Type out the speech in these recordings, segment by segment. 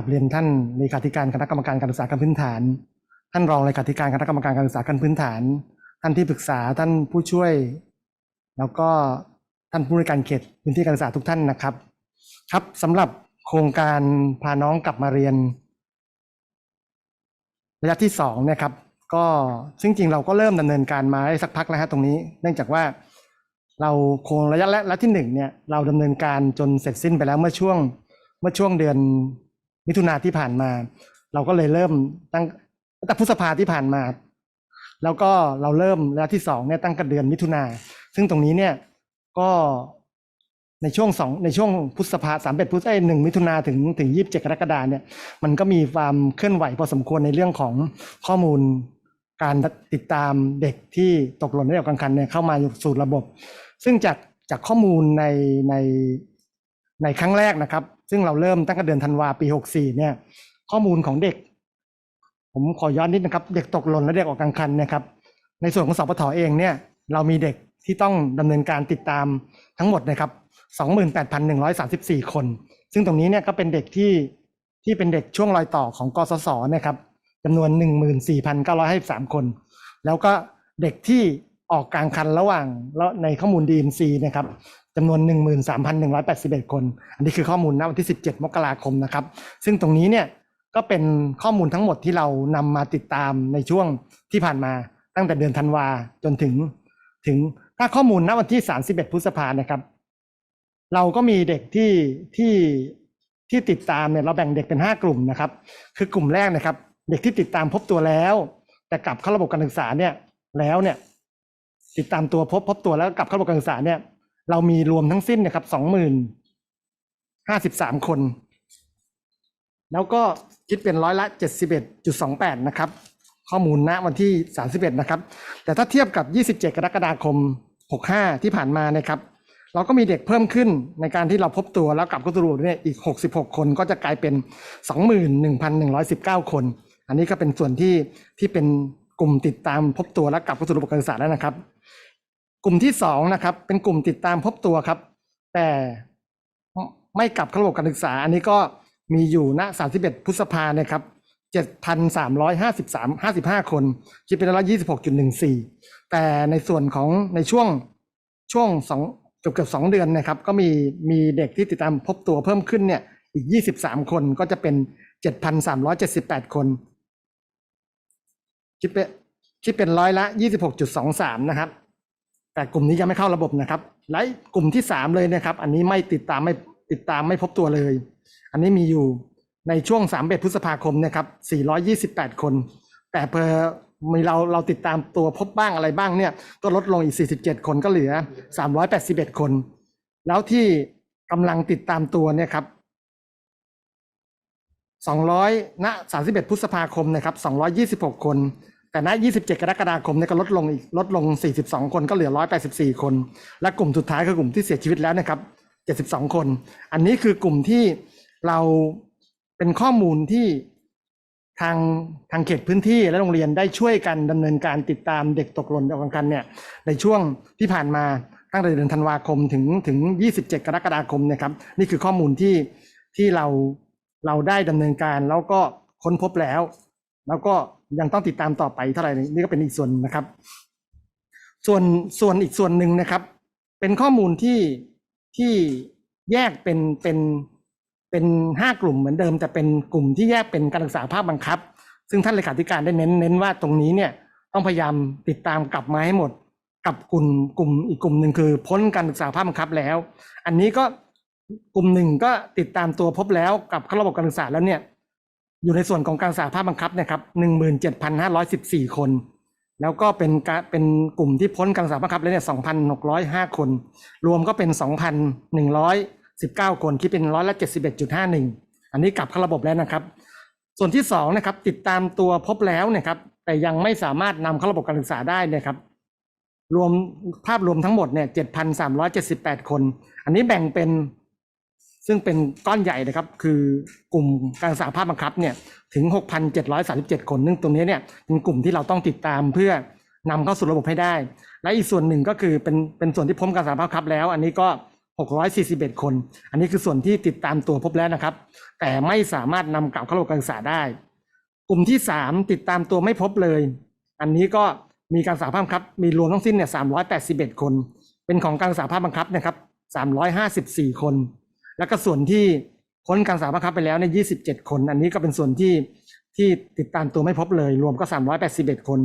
ราบเรียนท่านเลขาธิการคณะกรรมการการศึกษาขั้นพื้นฐาน ท่านรองเลขาธิการคณะกรรมการการศึกษาขั้นพื้นฐาน ท่านที่ปรึกษาท่านผู้ช่วย แล้วก็ท่านผู้ในวยการเขตพื้นที่การศึกษาทุกท่านนะครับ ครับสำหรับโครงการพาน้องกลับมาเรียน ระยะที่สองเนะครับ ก็ซึ่งจริงเราก็เริ่มดำเนินการมาได้สักพักแล้วฮะตรงนี้ เนื่องจากว่าเราโครงระยะและระที่หนึ่งเนี่ยเราดำเนินการจนเสร็จสิ้นไปแล้วเมื่อช่วงเมื่อช่วงเดือน มิถุนาที่ผ่านมา เราก็เลยเริ่มตั้งตั้งแต่พฤษภาที่ผ่านมา แล้วก็เราเริ่มระยะที่สองเนี่ยตั้งแต่เดือนมิถุนาซึ่งตรงนี้เนี่ยก็ในช่วงสองในช่วงพฤษภาสามเอ็ดพฤษภาหนึ่งมิถุนาถึงถึงยี่สิบเจ็ดกรกฎาเนี่ยมันก็มีความเคลื่อนไหวพอสมควรในเรื่องของข้อมูลการติดตามเด็กที่ตกหล่นในระดับกลางคันเนี่ยเข้ามาสู่ระบบ ซึ่งจากจากข้อมูลในในในครั้งแรกนะครับ ซึ่งเราเริ่มตั้งแต่เดือนธันวาปี 64 เนี่ย ข้อมูลของเด็ก ผมขอย้อนนิดนะครับ เด็กตกหล่นและเด็กออกกลางคันเนะครับ ในส่วนของสปทเองเนี่ย เรามีเด็กที่ต้องดำเนินการติดตามทั้งหมดนะครับ 28,134 คน ซึ่งตรงนี้เนี่ยก็เป็นเด็กที่ที่เป็นเด็กช่วงรอยต่อของกสศนะครับจำนวน 14,953 คน แล้วก็เด็กที่ออกกลางคันระหว่างแล้วในข้อมูล DMC นะครับ จำนวน 13,181 คน อันนี้คือข้อมูลณวันที่ 17 มกราคมนะครับ ซึ่งตรงนี้เนี่ยก็เป็นข้อมูลทั้งหมดที่เรานำมาติดตามในช่วงที่ผ่านมาตั้งแต่เดือนธันวาจนถึง ถึงถ้าข้อมูลณวันที่ 31 พฤษภานะครับ เราก็มีเด็กที่ที่ที่ติดตามเนี่ยเราแบ่งเด็กเป็น 5 กลุ่มนะครับ คือกลุ่มแรกนะครับ เด็กที่ติดตามพบตัวแล้ว แต่กลับเข้าระบบการศึกษาเนี่ยแล้วเนี่ยติดตามตัวพบพบตัวแล้วกลับเข้าระบบการศึกษาเนี่ย เรามีรวมทั้งสิ้นนะครับสองหมื่นห้าสิบสามคน แล้วก็คิดเป็นร้อยละเจ็ดสิบเอ็ดจุดสองแปดนะครับ ข้อมูลณวันที่สามสิบเอ็ดนะครับ แต่ถ้าเทียบกับยี่สิบเจ็ดกรกฎาคมหกห้าที่ผ่านมานะครับ เราก็มีเด็กเพิ่มขึ้นในการที่เราพบตัวแล้วกลับเข้าสู่ระบบเนี่ยอีก66คนก็จะกลายเป็น21,119คน อันนี้ก็เป็นส่วนที่ที่เป็นกลุ่มติดตามพบตัวแล้วกลับเข้าสู่ระบบการศึกษาแล้วนะครับ กลุ่มที่สองนะครับ เป็นกลุ่มติดตามพบตัวครับ แต่ไม่กลับเข้าระบบการศึกษา อันนี้ก็มีอยู่ณ31พฤษภาเนะครับ7,353 55 คน คิดเป็นร้อยละ26.14แต่ในส่วนของในช่วงช่วงสองเกือบเกือบสองเดือนนะครับ ก็มีมีเด็กที่ติดตามพบตัวเพิ่มขึ้นเนี่ย อีก23คนก็จะเป็น7,378คน คิดเป็นคิดเป็นร้อยละ26.23นะครับ แต่กลุ่มนี้ยังไม่เข้าระบบนะครับ และกลุ่มที่ 3 เลยนะครับ อันนี้ไม่ติดตามไม่ติดตามไม่พบตัวเลย อันนี้มีอยู่ในช่วง3เดพฤษภาคมนะครับ428 คน แต่เพอมีเราเราติดตามตัวพบบ้างอะไรบ้างเนี่ยก็ลดลงอีก 47 คนก็เหลือ 381 คน แล้วที่กำลังติดตามตัวเนี่ยครับ200ณ31พฤษภาคมนะครับ226 คน แต่ณ 27 กรกฎาคมเนี่ยก็ลดลงอีกลดลง 42 คนก็เหลือ 184 คน และกลุ่มสุดท้ายคือกลุ่มที่เสียชีวิตแล้วนะครับ 72 คน อันนี้คือกลุ่มที่เราเป็นข้อมูลที่ทางทางเขตพื้นที่และโรงเรียนได้ช่วยกันดำเนินการติดตามเด็กตกหล่นออกกันเนี่ยในช่วงที่ผ่านมาตั้งแต่เดือนธันวาคมถึงถึง 27 กรกฎาคมนะครับนี่คือข้อมูลที่ที่เราเราได้ดำเนินการแล้วก็ค้นพบแล้ว แล้วก็ยังต้องติดตามต่อไปเท่าไหร่นี่ก็เป็นอีกส่วนนะครับ ส่วนส่วนอีกส่วนหนึ่งนะครับ เป็นข้อมูลที่ที่แยกเป็นเป็นเป็นห้ากลุ่มเหมือนเดิม แต่เป็นกลุ่มที่แยกเป็นการศึกษาภาคบังคับ ซึ่งท่านเลขาธิการได้เน้นเน้นว่าตรงนี้เนี่ยต้องพยายามติดตามกลับมาให้หมดกับกลุ่มกลุ่มอีกกลุ่มหนึ่งคือพ้นการศึกษาภาคบังคับแล้ว อันนี้ก็กลุ่มหนึ่งก็ติดตามตัวพบแล้วกับเข้าระบบการศึกษาแล้วเนี่ย อยู่ในส่วนของการศึกษาภาคบังคับเนะครับหนึ่งหมื่นเจ็ดพันห้าร้อยสิบสี่คน แล้วก็เป็นการเป็นกลุ่มที่พ้นการศึกษาภาคบังคับแล้วเนี่ยสองพันหกร้อยห้าคน รวมก็เป็นสองพันหนึ่งร้อยสิบเก้าคนคิดเป็นร้อยละเจ็ดสิบเอ็ดจุดห้าหนึ่งอันนี้กลับเข้าระบบแล้วนะครับ ส่วนที่สองนะครับ ติดตามตัวพบแล้วเนะครับ แต่ยังไม่สามารถนำเข้าระบบการศึกษาได้เนะครับ รวมภาพรวมทั้งหมดเนี่ยเจ็ดพันสามร้อยเจ็ดสิบแปดคน อันนี้แบ่งเป็น ซึ่งเป็นก้อนใหญ่นะครับ คือกลุ่มการศึกษาภาคบังคับเนี่ยถึง 6,737 คน ซึ่งตรงนี้เนี่ยเป็นกลุ่มที่เราต้องติดตามเพื่อนำเข้าสู่ระบบให้ได้ และอีกส่วนหนึ่งก็คือเป็นเป็นส่วนที่พ้นการศึกษาภาคบังคับแล้ว อันนี้ก็ 641 คน อันนี้คือส่วนที่ติดตามตัวพบแล้วนะครับ แต่ไม่สามารถนำกลับเข้าระบบการศึกษาได้ กลุ่มที่ 3 ติดตามตัวไม่พบเลย อันนี้ก็มีการสาภาพบังคับ มีรวมทั้งสิ้นเนี่ย381 คน เป็นของการสาภาพบังคับนะครับ 354 คน แล้วก็ส่วนที่พ้นการสาภาพบังคับไปแล้วเนี่ย27 คน อันนี้ก็เป็นส่วนที่ที่ติดตามตัวไม่พบเลย รวมก็ 381 คน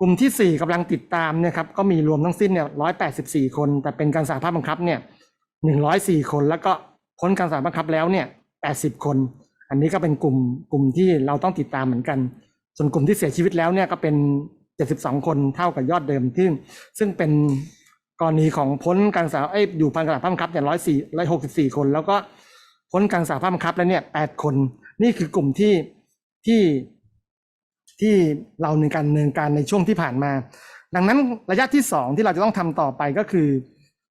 กลุ่มที่ 4กำลังติดตามเนี่ยครับก็มีรวมทั้งสิ้นเนี่ย 184 คน แต่เป็นการสาภาพบังคับเนี่ย 104 คน แล้วก็พ้นการสาภาพบังคับแล้วเนี่ย 80 คน อันนี้ก็เป็นกลุ่มกลุ่มที่เราต้องติดตามเหมือนกัน ส่วนกลุ่มที่เสียชีวิตแล้วเนี่ยก็เป็น 72 คนเท่ากับยอดเดิมที่ซึ่งเป็น กรณีของพ้นการสาเอ้อยู่พันกระดาษภาพบังคับเนี่ย104 164คน แล้วก็พ้นการสาภาพบังคับแล้วเนี่ย8คน นี่คือกลุ่มที่ที่ที่เราในการดำเนินการในช่วงที่ผ่านมา ดังนั้นระยะที่สองที่เราจะต้องทำต่อไปก็คือ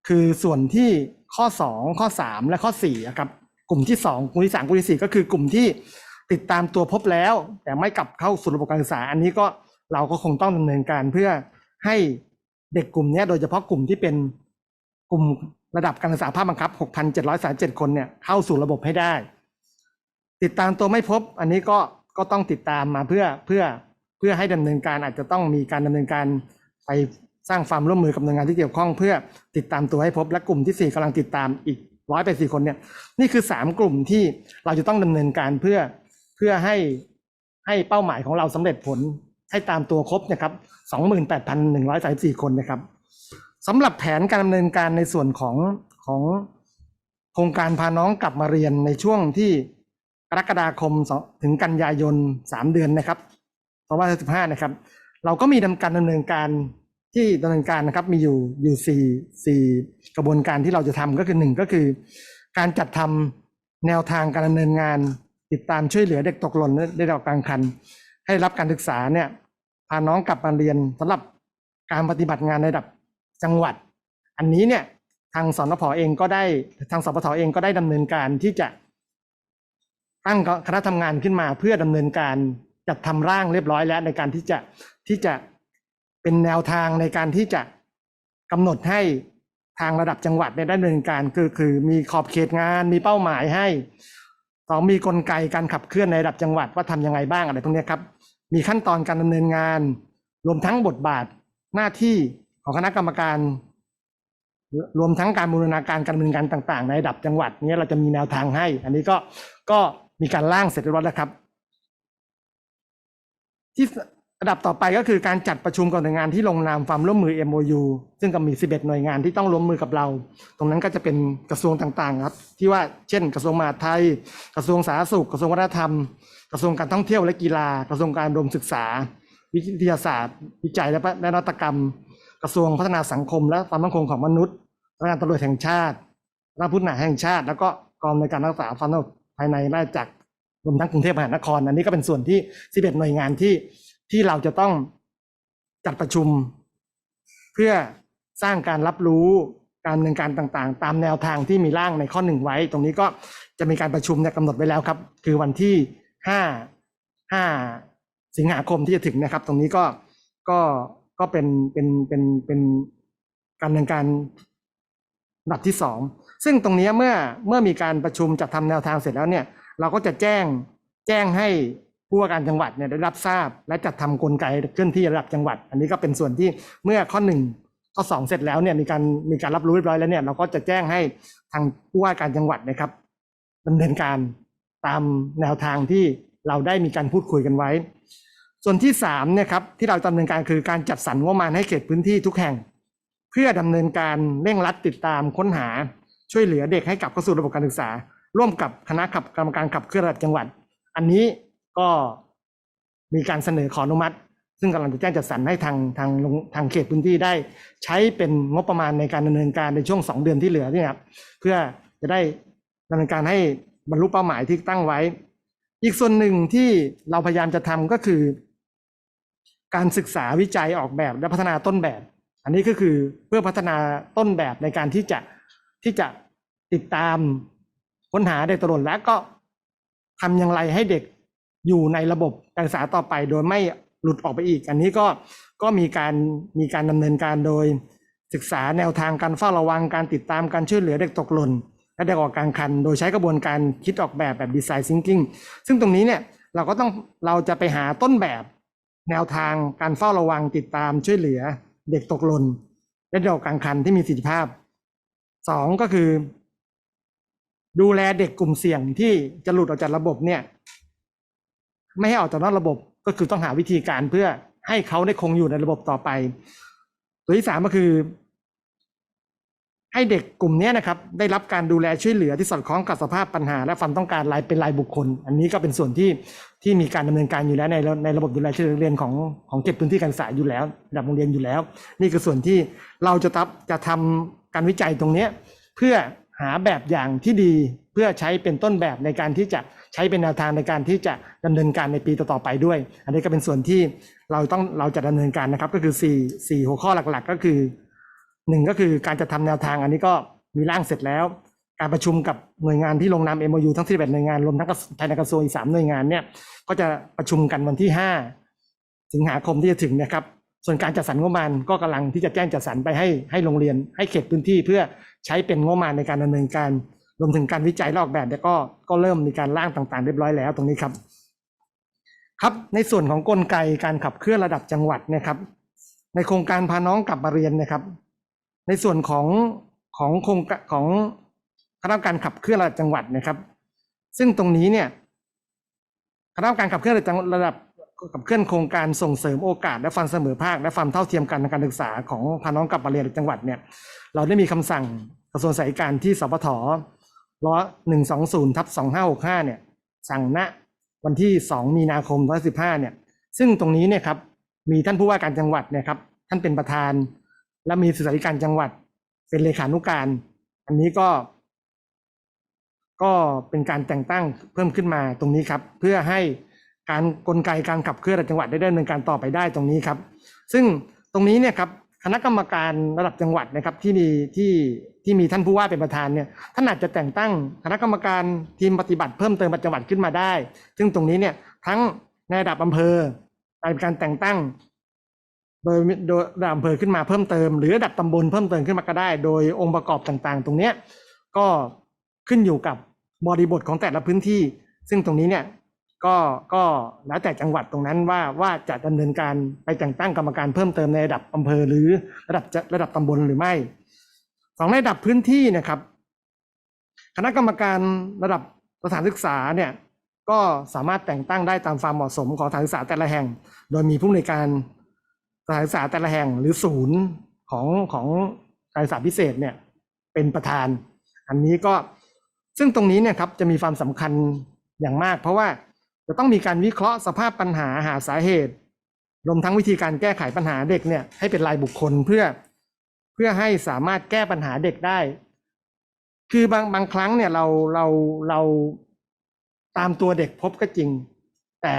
คือส่วนที่ข้อสองข้อสามและข้อสี่อะครับกลุ่มที่สองกลุ่มที่สามกลุ่มที่สี่ก็คือกลุ่มที่ติดตามตัวพบแล้ว แต่ไม่กลับเข้าสู่ระบบการศึกษา อันนี้ก็เราก็คงต้องดำเนินการเพื่อให้ เด็กกลุ่มนี้โดยเฉพาะกลุ่มที่เป็นกลุ่มระดับการศึกษาภาคบังคับ 6,737 คนเนี่ยเข้าสู่ระบบให้ได้ ติดตามตัวไม่พบ อันนี้ก็ก็ต้องติดตามมาเพื่อเพื่อเพื่อให้ดำเนินการอาจจะต้องมีการดำเนินการไปสร้างความร่วมมือกับหน่วยงานที่เกี่ยวข้อง เพื่อติดตามตัวให้พบและกลุ่มที่สี่กำลังติดตามอีกร้อยแปสี่คนเนี่ยนี่คือสามกลุ่มที่เราจะต้องดำเนินการเพื่อเพื่อให้ให้เป้าหมายของเราสำเร็จผล ให้ตามตัวครบนะครับสองหมื่นแปดพันหนึ่งร้อยสามสี่คนนะครับสำหรับแผนการดำเนินการในส่วนของของโครงการพาน้องกลับมาเรียนในช่วงที่กรกฎาคมสองถึงกันยายนสามเดือนนะครับเพราะว่าสิบห้านะครับ เราก็มีดำการดำเนินการที่ดำเนินการนะครับมีอยู่อยู่สี่สี่กระบวนการที่เราจะทำก็คือหนึ่งก็คือ การจัดทำแนวทางการดำเนินงาน ติดตามช่วยเหลือเด็กตกหล่นและด้รับกลางคัน ให้รับการศึกษาเนี่ยพาน้องกลับมาเรียนสำหรับการปฏิบัติงานในระดับจังหวัด อันนี้เนี่ยทางสนพเองก็ได้ทางสปทเองก็ได้ดำเนินการที่จะตั้งคณะทำงานขึ้นมา เพื่อดำเนินการจัดทำร่างเรียบร้อยแล้วในการที่จะที่จะเป็นแนวทางในการที่จะกำหนดให้ทางระดับจังหวัดเนี่ยได้ดำเนินการคือคือมีขอบเขตงานมีเป้าหมายให้สองมีกลไกการขับเคลื่อนในระดับจังหวัดว่าทำยังไงบ้างอะไรพวกนี้ครับ มีขั้นตอนการดำเนินงาน รวมทั้งบทบาทหน้าที่ของคณะกรรมการ รวมทั้งการบูรณาการการดำเนินการต่าง ๆ ในระดับจังหวัดเนี้ยเราจะมีแนวทางให้ อันนี้ก็ก็มีการร่างเสร็จเรียบร้อยแล้วครับ ที่ ระดับต่อไปก็คือการจัดประชุมกับหน่วยงานที่ลงนามความร่วมมือ MOU ซึ่งก็มี 11 หน่วยงานที่ต้องร่วมมือกับเรา ตรงนั้นก็จะเป็นกระทรวงต่างๆ ครับ ที่ว่าเช่น กระทรวงมหาดไทย กระทรวงสาธารณสุข กระทรวงวัฒนธรรม กระทรวงการท่องเที่ยวและกีฬา กระทรวงการดมศึกษา วิทยาศาสตร์ วิจัยและนวัตกรรม กระทรวงพัฒนาสังคม และความมั่นคงของมนุษย์สำนักงานตำรวจแห่งชาติสำนักพุทธนาแห่งชาติ แล้วก็กองในการรักษาความสงบภายในราชจักรรวมทั้งกรุงเทพมหานคร อันนี้ก็เป็นส่วนที่ 11 หน่วยงานที่ ที่เราจะต้องจัดประชุม เพื่อสร้างการรับรู้การดำเนินการต่างๆ ตามแนวทางที่มีร่างในข้อหนึ่งไว้ ตรงนี้ก็จะมีการประชุมเนี่ยกำหนดไว้แล้วครับ คือวันที่ห้าห้าสิงหาคมที่จะถึงนะครับ ตรงนี้ก็ก็ก็เป็นเป็นเป็นเป็นการดำเนินการระดับที่สองซึ่งตรงนี้เมื่อเมื่อมีการประชุมจัดทำแนวทางเสร็จแล้วเนี่ย เราก็จะแจ้งแจ้งให้ ผู้ว่าการจังหวัดเนี่ยได้รับทราบ และจัดทำกลไกเคลื่อนที่ระดับจังหวัด อันนี้ก็เป็นส่วนที่เมื่อข้อหนึ่งข้อสองเสร็จแล้วเนี่ยมีการมีการรับรู้เรียบร้อยแล้วเนี่ยเราก็จะแจ้งให้ทางผู้ว่าการจังหวัดนะครับดำเนินการตามแนวทางที่เราได้มีการพูดคุยกันไว้ ส่วนที่สามเนี่ยครับที่เราดำเนินการคือการจัดสรรงบประมาณให้เขตพื้นที่ทุกแห่ง เพื่อดำเนินการเร่งรัดติดตามค้นหาช่วยเหลือเด็กให้กลับเข้าสู่ระบบการศึกษา ร่วมกับคณะขับกรรมการขับเคลื่อนระดับจังหวัด อันนี้ ก็มีการเสนอขออนุมัติ ซึ่งกำลังจะแจ้งจัดสรรให้ทางทางทางเขตพื้นที่ได้ ใช้เป็นงบประมาณในการดำเนินการในช่วงสองเดือนที่เหลือนี่ครับเพื่อจะได้ดำเนินการให้บรรลุเป้าหมายที่ตั้งไว้ อีกส่วนหนึ่งที่เราพยายามจะทำก็คือ การศึกษาวิจัยออกแบบและพัฒนาต้นแบบ อันนี้ก็คือเพื่อพัฒนาต้นแบบในการที่จะที่จะติดตามค้นหาเด็กตล่นและก็ทำอย่างไรให้เด็ก อยู่ในระบบการศึกษาต่อไป โดยไม่หลุดออกไปอีก อันนี้ก็ก็มีการมีการดำเนินการโดยศึกษาแนวทางการเฝ้าระวังการติดตามการช่วยเหลือเด็กตกหล่นและเด็กออกกลางคัน โดยใช้กระบวนการคิดออกแบบแบบดีไซน์ซิงกิ้งซึ่งตรงนี้เนี่ยเราก็ต้องเราจะไปหาต้นแบบแนวทางการเฝ้าระวังติดตามช่วยเหลือ เด็กตกหล่นและเด็กออกกลางคันที่มีประสิทธิภาพสองก็คือ ดูแลเด็กกลุ่มเสี่ยงที่จะหลุดออกจากระบบเนี่ย ไม่ให้ออกจากนอกระบบก็คือต้องหาวิธีการเพื่อให้เขาได้คงอยู่ในระบบต่อไป ตัวที่สามก็คือ ให้เด็กกลุ่มนี้นะครับ ได้รับการดูแลช่วยเหลือที่สอดคล้องกับสภาพปัญหา และความต้องการรายเป็นรายบุคคล อันนี้ก็เป็นส่วนที่ที่มีการดำเนินการอยู่แล้วในในระบบดูแลช่วยเหลือเรียนของของเก็บพื้นที่การศึกษาอยู่แล้วระดับโรงเรียนอยู่แล้ว นี่คือส่วนที่เราจะทับจะทำการวิจัยตรงเนี้เพื่อหาแบบอย่างที่ดี พื่อใช้เป็นต้นแบบในการที่จะใช้เป็นแนวทางในการที่จะดำเนินการในปีต่อๆไปด้วย อันนี้ก็เป็นส่วนที่เราต้องเราจะดำเนินการนะครับ ก็คือ4 4หัวข้อหลักๆ ก็คือหนึ่งก็คือการจะทำแนวทางอันนี้ก็มีร่างเสร็จแล้ว การประชุมกับหน่วยงานที่ลงนาม MOU ทั้ง11หน่วยงานรวมทั้งภายในกระทรวงอีก3หน่วยงานเนี่ยก็จะประชุมกันวันที่ 5 สิงหาคมที่จะถึงนะครับส่วนการจัดสรรงบประมาณก็กำลังที่จะแจ้งจัดสรรไปให้ให้โรงเรียนให้เขตพื้นที่เพื่อใช้เป็นงบประมาณในการดำเนินการ รวมถึงการวิจัยและออกแบบเนี่ยก็ก็เริ่มมีการร่างต่างๆ เรียบร้อยแล้วตรงนี้ครับ ครับในส่วนของกลไกการขับเคลื่อนระดับจังหวัดเนะครับ ในโครงการพาน้องกลับมาเรียนนะครับ ในส่วนของของโครงของคณะกรรมการขับเคลื่อนระดับจังหวัดนะครับ ซึ่งตรงนี้เนี่ยคณะกรรมการขับเคลื่อนระดับขับเคลื่อนโครงการส่งเสริมโอกาสและความเสมอภาค และความเท่าเทียมกันในการศึกษาของพาน้องกลับมาเรียนจังหวัดเนี่ย เราได้มีคำสั่งกระทรวงสาธารณการที่สปท ร้อหนึ่งสองศูนย์ทับสองห้าหกห้าเนี่ยสั่งณวันที่สองมีนาคมร้อยสิบห้าเนี่ย ซึ่งตรงนี้เนี่ยครับมีท่านผู้ว่าการจังหวัดเนี่ยครับท่านเป็นประธาน และมีศึกษาธิการจังหวัด เป็นเลขานุการ อันนี้ก็ ก็เป็นการแต่งตั้งเพิ่มขึ้นมาตรงนี้ครับ เพื่อให้การกลไกการขับเคลื่อนจังหวัดได้ดำเนินการต่อไปได้ตรงนี้ครับ ซึ่งตรงนี้เนี่ยครับ คณะกรรมการระดับจังหวัดนะครับที่มีที่ที่มีท่านผู้ว่าเป็นประธานเนี่ยท่านอาจจะแต่งตั้งคณะกรรมการทีมปฏิบัติเพิ่มเติมประจังหวัดขึ้นมาได้ ซึ่งตรงนี้เนี่ยทั้งในระดับอำเภอในการแต่งตั้ง โดยโดยระดับอำเภอขึ้นมาเพิ่มเติม หรือระดับตำบลเพิ่มเติมขึ้นมาก็ได้ โดยองค์ประกอบต่างๆ ตรงเนี้ยก็ขึ้นอยู่กับบริบทของแต่ละพื้นที่ ซึ่งตรงนี้เนี่ย ก็ก็แล้วแต่จังหวัดตรงนั้นว่าว่าจะดำเนินการไปแต่งตั้งกรรมการเพิ่มเติมในระดับอำเภอหรือระดับระดับตำบลหรือไม่สองระดับพื้นที่นะครับ คณะกรรมการระดับสถานศึกษาเนี่ยก็สามารถแต่งตั้งได้ตามความเหมาะสมของสถานศึกษาแต่ละแห่ง โดยมีผู้ในวยการสถานศึกษาแต่ละแห่งหรือศูนย์ของของการศึกษาพิเศษเนี่ยเป็นประธาน อันนี้ก็ซึ่งตรงนี้เนี่ยครับจะมีความสำคัญอย่างมาก เพราะว่า จะต้องมีการวิเคราะห์สภาพปัญหาหาสาเหตุ รวมทั้งวิธีการแก้ไขปัญหาเด็กเนี่ยให้เป็นรายบุคคลเพื่อเพื่อให้สามารถแก้ปัญหาเด็กได้ คือบางบางครั้งเนี่ยเราเราเราตามตัวเด็กพบก็จริง แต่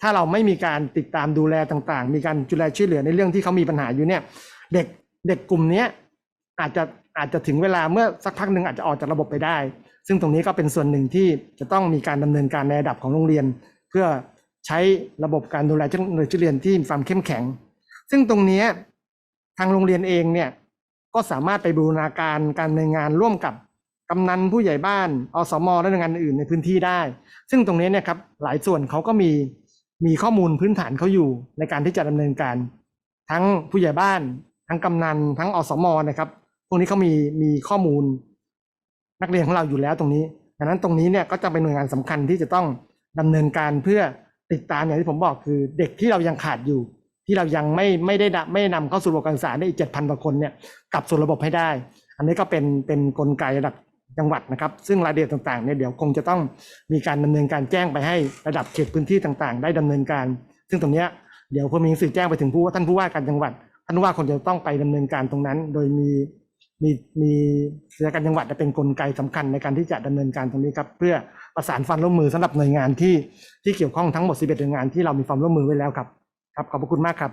ถ้าเราไม่มีการติดตามดูแลต่างๆ มีการดูแลช่วยเหลือในเรื่องที่เขามีปัญหาอยู่เนี่ย เด็กเด็กกลุ่มเนี้ยอาจจะอาจจะถึงเวลาเมื่อสักพักหนึ่งอาจจะออกจากระบบไปได้ ซึ่งตรงนี้ก็เป็นส่วนหนึ่งที่จะต้องมีการดำเนินการในระดับของโรงเรียน เพื่อใช้ระบบการดูแลช่วยเหลือช่เรียนที่มีความเข้มแข็ง ซึ่งตรงนี้ทางโรงเรียนเองเนี่ยก็สามารถไปบูรณาการการดำเนินงานร่วมกับกำนันผู้ใหญ่บ้านอสมและหน่วยงานอื่นในพื้นที่ได้ ซึ่งตรงนี้เนี่ยครับหลายส่วนเขาก็มีมีข้อมูลพื้นฐานเขาอยู่ในการที่จะดำเนินการ ทั้งผู้ใหญ่บ้าน ทั้งกำนันทั้งอสมนะครับ พวกนี้เขามีมีข้อมูล นักเรียนของเราอยู่แล้วตรงนี้ดังนั้นตรงนี้เนี่ยก็จะเป็นหน่วยงานสำคัญที่จะต้องดำเนินการเพื่อติดตามอย่างที่ผมบอกคือเด็กที่เรายังขาดอยู่ ที่เรายังไม่ไม่ได้ดะไม่นำเข้าสู่ระบบการศึกษาได้อีกเจ็ดพันกว่าคนเนี่ยกลับสู่ระบบให้ได้ อันนี้ก็เป็นเป็นกลไกระดับจังหวัดนะครับ ซึ่งรายละเอียดต่างๆเนี่ยเดี๋ยวคงจะต้องมีการดำเนินการแจ้งไปให้ระดับเขตพื้นที่ต่างๆ ได้ดำเนินการ ซึ่งตรงเนี้ยเดี๋ยวพอมีหนังสื่อแจ้งไปถึงผู้ว่าท่านผู้ว่าการจังหวัด ท่านผู้ว่าคงจะต้องไปดำเนินการตรงนั้น โดยมี มีมีราชการจังหวัดจะเป็นกลไกสำคัญในการที่จะดำเนินการตรงนี้ครับเพื่อประสานความร่วมมือสำหรับหน่วยงานที่ที่เกี่ยวข้องทั้งหมด 11หน่วยงานที่เรามีความร่วมมือไว้แล้วครับ ครับขอบพระคุณมากครับ